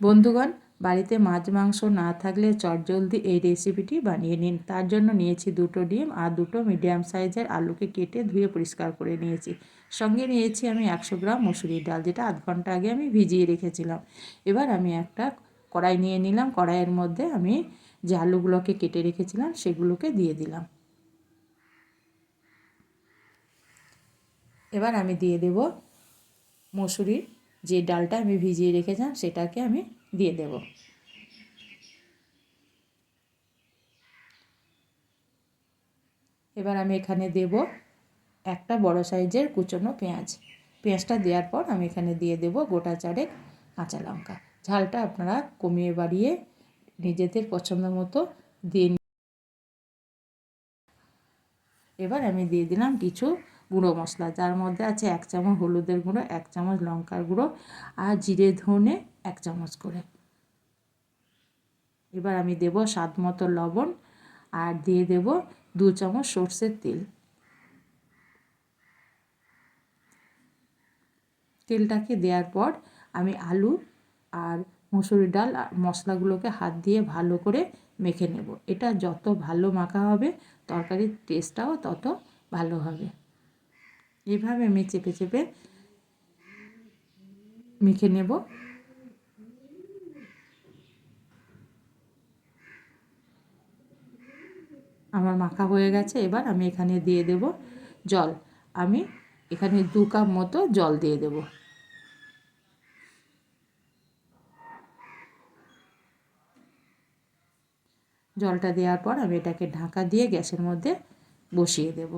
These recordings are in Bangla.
বন্ধুগণ, বাড়িতে মাছ, মাংস না থাকলে চটজলদি এই রেসিপিটি বানিয়ে নিন। তার জন্য নিয়েছি দুটো ডিম আর দুটো মিডিয়াম সাইজের আলুকে কেটে ধুয়ে পরিষ্কার করে নিয়েছি। সঙ্গে নিয়েছি আমি একশো গ্রাম মুসুরির ডাল, যেটা আধ ঘণ্টা আগে আমি ভিজিয়ে রেখেছিলাম। এবার আমি একটা কড়াই নিয়ে নিলাম। কড়াইয়ের মধ্যে আমি যে আলুগুলোকে কেটে রেখেছিলাম, সেগুলোকে দিয়ে দিলাম। এবার আমি দিয়ে দেব মসুরির যে ডালটা আমি ভিজিয়ে রেখেছিলাম, সেটাকে আমি দিয়ে দেব। এবার আমি এখানে দেব একটা বড় সাইজের কুচনো পেঁয়াজ। পেঁয়াজটা দেওয়ার পর আমি এখানে দিয়ে দেব গোটা চারেক কাঁচা লঙ্কা। ঝালটা আপনারা কমিয়ে বাড়িয়ে নিজেদের পছন্দ মতো দিয়ে এবার আমি দিয়ে দিলাম কিছু গুঁড়ো মশলা, যার মধ্যে আছে এক চামচ হলুদের গুঁড়ো, এক চামচ লঙ্কার গুঁড়ো আর জিরে, ধনে এক চামচ করে। এবার আমি দেব স্বাদ মতো লবণ আর দিয়ে দেব দু চামচ সর্ষের তেল। তেলটাকে দেওয়ার পর আমি আলু আর মুসুরি ডাল আর মশলাগুলোকে হাত দিয়ে ভালো করে মেখে নেব। এটা যত ভালো মাখা হবে, তরকারির টেস্টটাও তত ভালো হবে। এভাবে আমি চেপে চেপে মেখে নেব। আমার মাখা হয়ে গেছে, এবার আমি এখানে দিয়ে দেব জল। আমি এখানে দু কাপ মতো জল দিয়ে দেব। জলটা দেওয়ার পর আমি এটাকে ঢাকা দিয়ে গ্যাসের মধ্যে বসিয়ে দেব।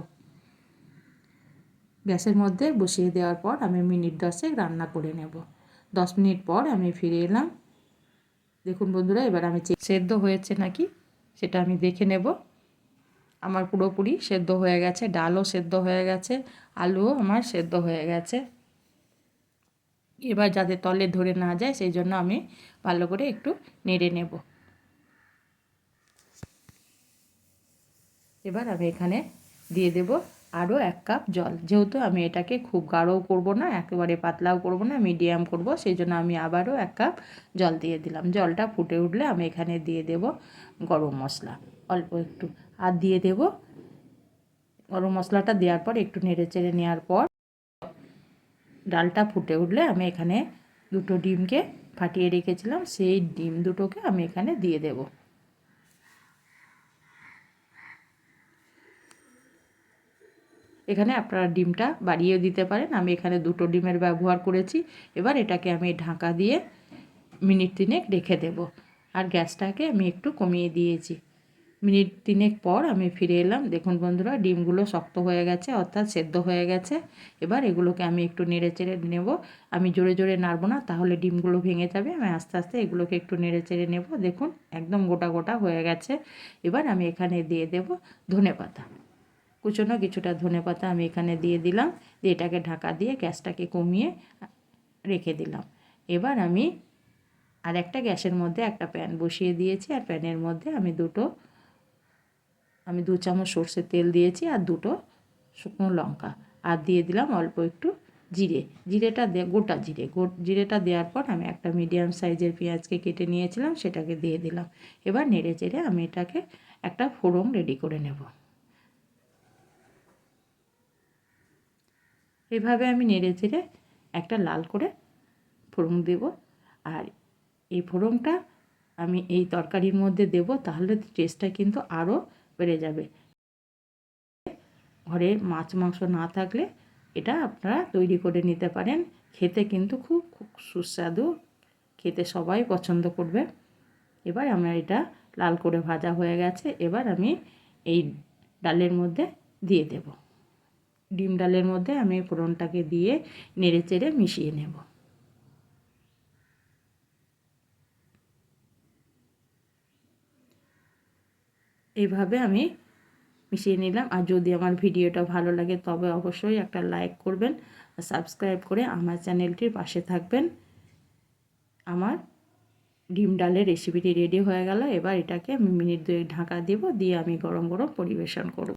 গ্যাসের মধ্যে বসিয়ে দেওয়ার পর আমি মিনিট দশেক রান্না করে নেব। দশ মিনিট পর আমি ফিরে এলাম। দেখুন বন্ধুরা, এবার আমি সেদ্ধ হয়েছে নাকি সেটা আমি দেখে নেব। আমার পুরোপুরি সেদ্ধ হয়ে গেছে, ডালও সেদ্ধ হয়ে গেছে, আলুও আমার সেদ্ধ হয়ে গেছে। এবার যাতে তলে ধরে না যায়, সেই জন্য আমি ভালো করে একটু নেড়ে নেব। এবার আমি এখানে দিয়ে দেব আরও এক কাপ জল। যেহেতু আমি এটাকে খুব গাঢ়ও করব না, একেবারে পাতলাও করব না মিডিয়াম করব, সেই জন্য আমি আবারও এক কাপ জল দিয়ে দিলাম। জলটা ফুটে উঠলে আমি এখানে দিয়ে দেব গরম মশলা। অল্প একটু। আর দিয়ে দেব গরম মশলাটা দেওয়ার পর একটু নেড়ে চেড়ে নেওয়ার পর ডালটা ফুটে উঠলে আমি এখানে দুটো ডিমকে ফাটিয়ে রেখেছিলাম। সেই ডিম দুটোকে আমি এখানে দিয়ে দেবো। এখানে আপনারা ডিমটা বাড়িয়ে দিতে পারেন। আমি এখানে দুটো ডিমের ব্যবহার করেছি। এবার এটাকে আমি ঢাকা দিয়ে মিনিট তিনেক রেখে দেব। আর গ্যাসটাকে আমি একটু কমিয়ে দিয়েছি। মিনিট তিনেক পর আমি ফিরে এলাম। দেখুন বন্ধুরা, ডিমগুলো শক্ত হয়ে গেছে, অর্থাৎ সেদ্ধ হয়ে গেছে। এবার এগুলোকে আমি একটু নেড়ে চেড়ে নেব। আমি জোরে জোরে নাড়বো না, তাহলে ডিমগুলো ভেঙে যাবে। আমি আস্তে আস্তে এগুলোকে একটু নেড়ে চেড়ে নেব। দেখুন, একদম গোটা গোটা হয়ে গেছে। এবার আমি এখানে দিয়ে দেব ধনে পাতা কুচনো কিছুটা ধনে পাতা আমি এখানে দিয়ে দিলাম, দিয়ে এটাকে ঢাকা দিয়ে গ্যাসটাকে কমিয়ে রেখে দিলাম। এবার আমি আর একটা গ্যাসের মধ্যে একটা প্যান বসিয়ে দিয়েছি, আর প্যানের মধ্যে আমি দুটো, আমি দু চামচ সর্ষের তেল দিয়েছি আর দুটো শুকনো লঙ্কা, আর দিয়ে দিলাম অল্প একটু জিরে। জিরেটা দে, গোটা জিরে, গো, জিরেটা দেওয়ার পর আমি একটা মিডিয়াম সাইজের পেঁয়াজকে কেটে নিয়েছিলাম, সেটাকে দিয়ে দিলাম। এবার নেড়ে চেড়ে আমি এটাকে একটা ফোড়ন রেডি করে নেব। এভাবে আমি নেড়ে চেড়ে একটা লাল করে ফোড়ন দেব। আর এই ফোড়নটা আমি এই তরকারির মধ্যে দেব, তাহলে টেস্টটা কিন্তু আরও বেড়ে যাবে। ঘরে মাছ মাংস না থাকলে এটা আপনারা তৈরি করে নিতে পারেন। খেতে কিন্তু খুব খুব সুস্বাদু। খেতে সবাই পছন্দ করবে। এবার আমার এটা লাল করে ভাজা হয়ে গেছে। এবার আমি এই ডালের মধ্যে দিয়ে দেবো। ডিম ডালের মধ্যে আমি ফোড়নটাকে দিয়ে নেড়ে চেড়ে মিশিয়ে নেব। এইভাবে আমি মিশিয়ে নিলাম। আর যদি আমার ভিডিওটা ভালো লাগে, তবে অবশ্যই একটা লাইক করবেন আর সাবস্ক্রাইব করে আমার চ্যানেলটির পাশে থাকবেন। আমার ডিম ডালের রেসিপিটি রেডি হয়ে গেল। এবার এটাকে আমি মিনিট দুয়েক ঢাকা দেব, দিয়ে আমি গরম গরম পরিবেশন করব।